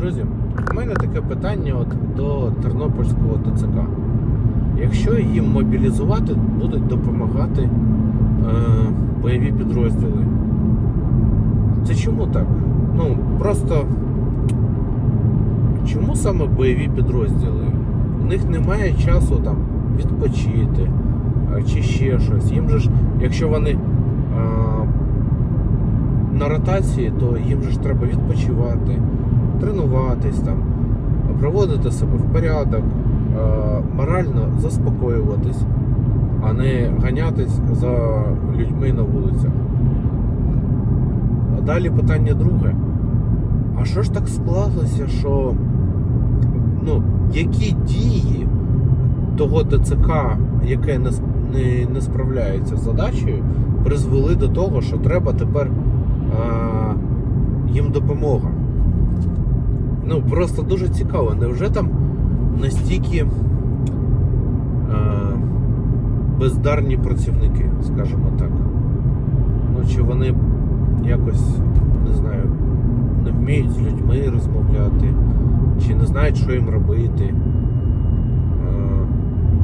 Друзі, у мене таке питання от до Тернопільського ТЦК. Якщо їм мобілізувати, будуть допомагати е, бойові підрозділи. Це чому так? Ну, просто чому саме бойові підрозділи? У них немає часу там відпочити е, чи ще щось. Їм же ж, якщо вони е, на ротації, то їм же ж треба відпочивати, тренуватись там, приводити себе в порядок, е, морально заспокоюватись, а не ганятись за людьми на вулицях. А далі питання друге. А що ж так склалося, що ну, які дії того ТЦК, яке не, не, не справляється з задачею, призвели до того, що треба тепер а, їм допомога? Ну, просто дуже цікаво, невже там настільки а, бездарні працівники, скажімо так? Ну, чи вони якось, не знаю, не вміють з людьми розмовляти, чи не знають, що їм робити. Е,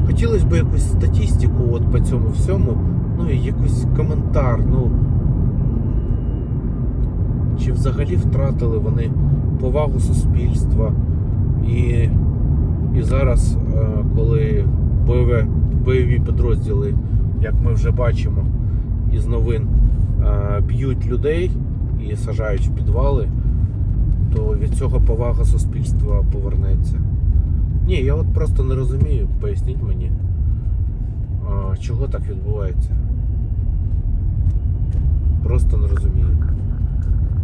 Хотілося б якусь статистику от по цьому всьому, ну і якийсь коментар. Ну, чи взагалі втратили вони повагу суспільства. І, і зараз, е, коли бойове, бойові підрозділи, як ми вже бачимо із новин, е, б'ють людей і сажають в підвали, то від цього повага суспільства повернеться. Ні, я от просто не розумію, поясніть мені, чого так відбувається. Просто не розумію.